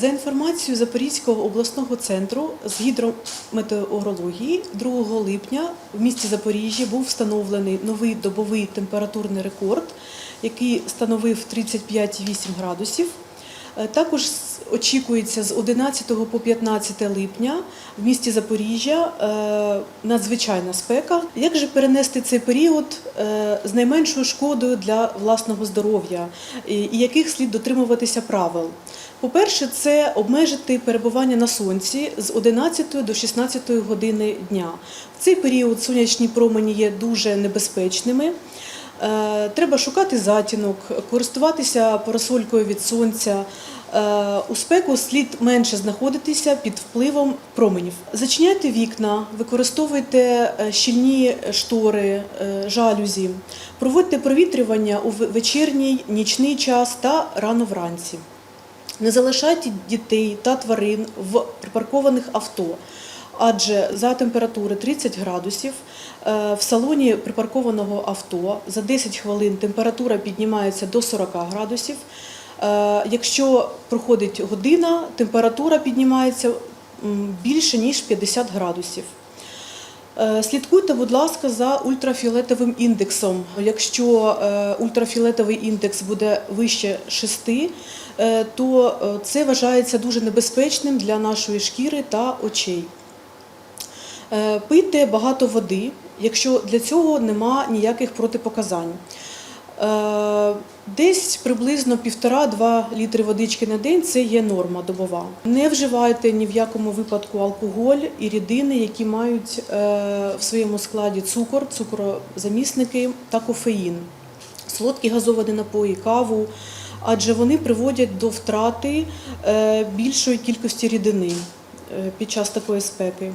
За інформацією Запорізького обласного центру з гідрометеорології 2 липня в місті Запоріжжя був встановлений новий добовий температурний рекорд, який становив 35,8 градусів. Е, Також очікується з 11 по 15 липня в місті Запоріжжя е, надзвичайна спека. Як же перенести цей період е, з найменшою шкодою для власного здоров'я і яких слід дотримуватися правил? По-перше, це обмежити перебування на сонці з 11 до 16 години дня. В цей період сонячні промені є дуже небезпечними. Треба шукати затінок, користуватися парасолькою від сонця. Е, У спеку слід менше знаходитися під впливом променів. Зачиняйте вікна, використовуйте е, щільні штори, е, жалюзі, проводьте провітрювання у вечірній, нічний час та рано вранці. Не залишайте дітей та тварин в припаркованих авто, адже за температури 30 градусів в салоні припаркованого авто за 10 хвилин температура піднімається до 40 градусів. Е, Якщо проходить година, температура піднімається більше ніж 50 градусів. Е, Слідкуйте, будь ласка, за ультрафіолетовим індексом. Якщо е, ультрафіолетовий індекс буде вище 6, е, то це вважається дуже небезпечним для нашої шкіри та очей. Пийте багато води, якщо для цього нема ніяких протипоказань. Е, Десь приблизно 1,5-2 літри водички на день це є норма добова. Не вживайте ні в якому випадку алкоголь і рідини, які мають е, в своєму складі цукор, цукрозамісники та кофеїн, солодкі газовані напої, каву, адже вони приводять до втрати е, більшої кількості рідини під час такої спеки.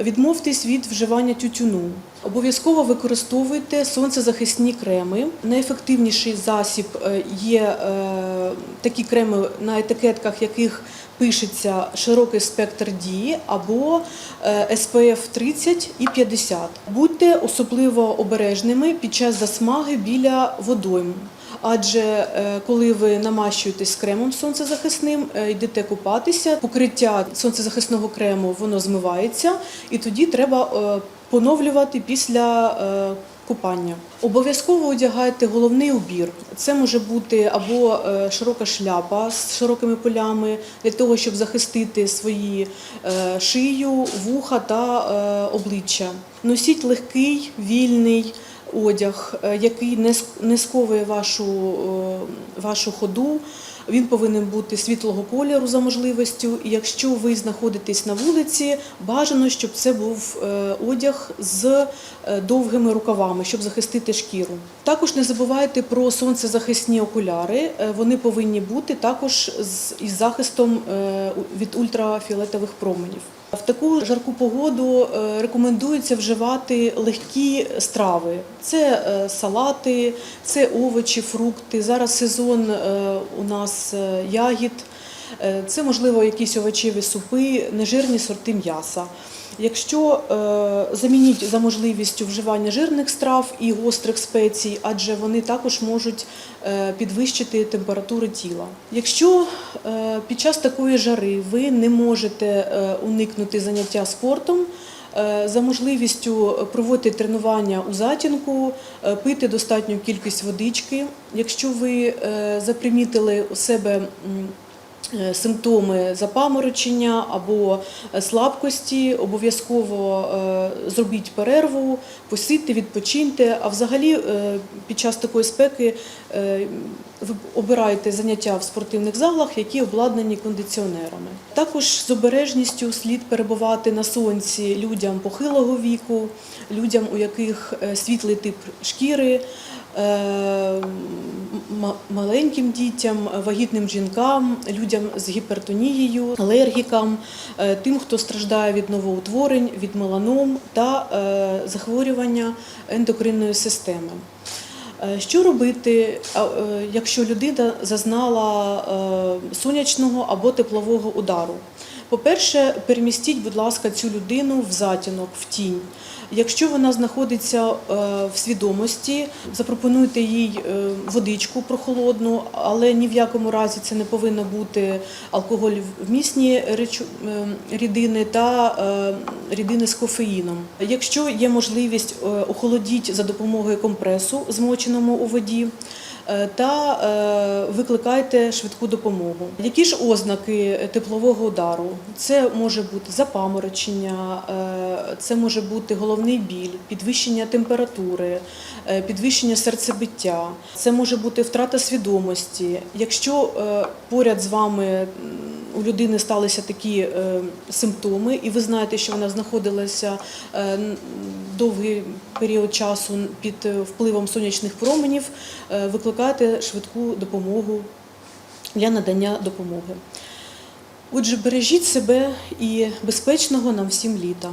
Відмовтесь від вживання тютюну. Обов'язково використовуйте сонцезахисні креми. Найефективніший засіб е, є е, такі креми, на етикетках яких пишеться широкий спектр дії або е, SPF 30 і 50. Будьте особливо обережними під час засмаги біля водойм. Адже е, коли ви намащуєтесь кремом сонцезахисним, е, йдете купатися, покриття сонцезахисного крему воно змивається, і тоді треба е, поновлювати після купання. Обов'язково одягайте головний убір. Це може бути або широка шляпа з широкими полями для того, щоб захистити свої шию, вуха та обличчя. Носіть легкий, вільний одяг, е, який не сковує вашу, е, вашу ходу. Він повинен бути світлого кольору за можливістю. І якщо ви знаходитесь на вулиці, бажано, щоб це був е, одяг з довгими рукавами, щоб захистити шкіру. Також не забувайте про сонцезахисні окуляри. Вони повинні бути також із захистом від ультрафіолетових променів. В таку жарку погоду е, рекомендується вживати легкі страви. Це е, салати, це овочі, фрукти. Зараз сезон е, у нас ягід. Це можливо якісь овочеві супи, нежирні сорти м'яса. Якщо е, замініть за можливістю вживання жирних страв і гострих спецій, адже вони також можуть е, підвищити температуру тіла. Якщо е, під час такої жари ви не можете уникнути заняття спортом, за можливістю проводити тренування у затінку, пити достатню кількість водички. Якщо ви запримітили у себе симптоми запаморочення або е, слабкості, обов'язково е, зробіть перерву, посидьте, відпочиньте. А взагалі е, під час такої спеки е, ви обираєте заняття в спортивних залах, які обладнані кондиціонерами. Також з обережністю слід перебувати на сонці людям похилого віку, людям, у яких е, світлий тип шкіри. е, Маленьким дітям, вагітним жінкам, людям з гіпертонією, алергікам, е, тим, хто страждає від новоутворень, від меланом та захворювання ендокринної системи. Е, Що робити, е, якщо людина зазнала е, сонячного або теплового удару? По-перше, перемістіть, будь ласка, цю людину в затінок, в тінь. Якщо вона знаходиться е, в свідомості, запропонуйте їй е, водичку прохолодну, але ні в якому разі це не повинно бути алкоголь вмісні речу- е, рідини та рідини з кофеїном. Якщо є можливість, охолодіть за допомогою компресу, змоченому у воді. Е, Та е, викликайте швидку допомогу. Які ж ознаки теплового удару? Це може бути запаморочення, е, це може бути головний біль, підвищення температури, підвищення серцебиття, це може бути втрата свідомості. Якщо поряд з вами у людини сталися такі симптоми, і ви знаєте, що вона знаходилася довгий період часу під е, впливом сонячних променів, викликати швидку допомогу для надання допомоги. Отже, бережіть себе і безпечного нам всім літа.